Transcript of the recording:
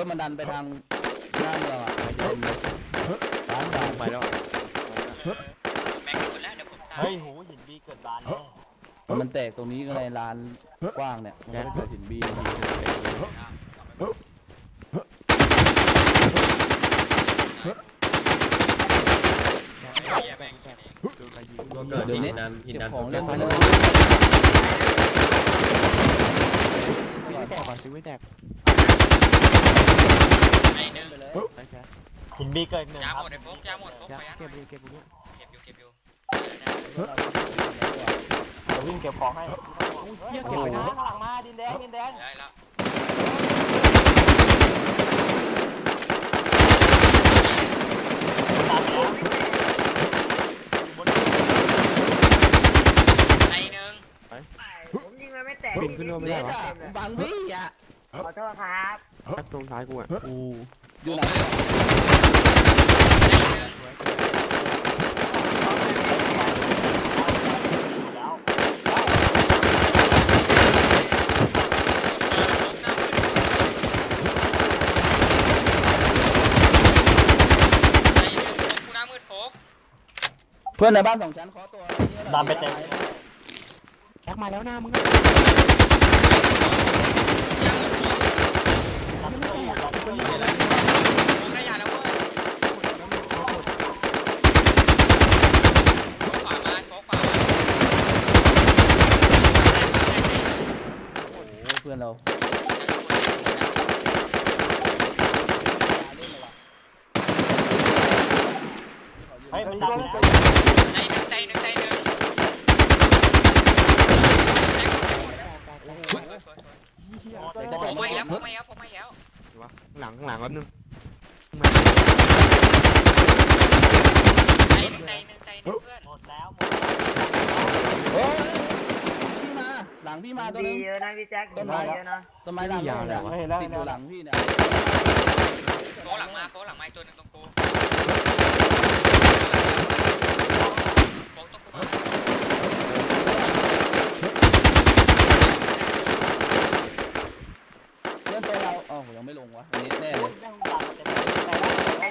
โอ้ยมันดันไปทางหน้าเมืองอะไปเดินเลยร้านยางไปแล้วแม็กซ์หมดแล้วเดี๋ยวผมตามเฮ้ยหูหินบีเกิดบานแล้วมันแตกตรงนี้ก็เลยลานกว้างเนี่ยมันก็เลยเกิดหินบีบีเกิดเตกเหี้ยแม่งยิงเองตัวเกิดเดี๋ยวหินี้นน้ำหินเก็บน้ำของเล่นไปไปเลยซื้อไม่แตกก่อนซื้อไม่แตกไอ้ หนึ่งไปแค่หินบีเกิดหนึ่งยาคหรับมดไอ้โฟกยาหมดโฟกแค่ไปยันเก็บเลยเก็บตรงเนี้ยเก็บอยู่เก็บอยู่เดี๋ยววิ่งเก็บของให้เหี้ยเก็เก็บบไปไปนะนะข้างหลังมาดินแดงดินแดงได้แล้วตามไปแล้วไอ้หนึ่งผมยิงมันไม่แตกปีนขึ้นรถไม่เด็ได้ดหรออะบังพี่อะ ขอโทษครับตัดตรงท้ายกูอะกูอยู่ไหนแล้วไอ้หนึ่งกูหน้ามืดโฟกเพื่อนในบ้านสองชั้นขอตัวตามไปเต็มแท็กมาแล้วหน้ามึง ยาหมดโฟก ทำตัวอย่างเราตัวอย่าง โฟกได้ยาแล้วเว้ยโฟกขวามาโฟกขวามา โอ้เพื่อนเราเฮ้ยมันดังแล้วไอ้หนึ่งไอ้หนึ่งไอ้หนึ่งสวยสวยสวยผมไม่แล้วผมไม่แล้วผมไม่แล้วหลังหลังแป๊บนึงไอ้หนึ่งไอ้หนึ่งไอ้หนึ่งเพื่อนหมดแล้วหมด โอ้ยพี่มาห ลังพี่มาตัวดีนึง เยอะนะพี่แจ็คต้นไม้ดีเยอะนะต้นไม้ลามเนี่ยติดอยู่หลังพี่เนี่ยโฟหลังมาโฟหลังมาตัวหนึ่งตรงกูโฟต้องกูเพื่อนตัวเราอ๋อยังไม่ลงวะอันนี้แน่เลยได้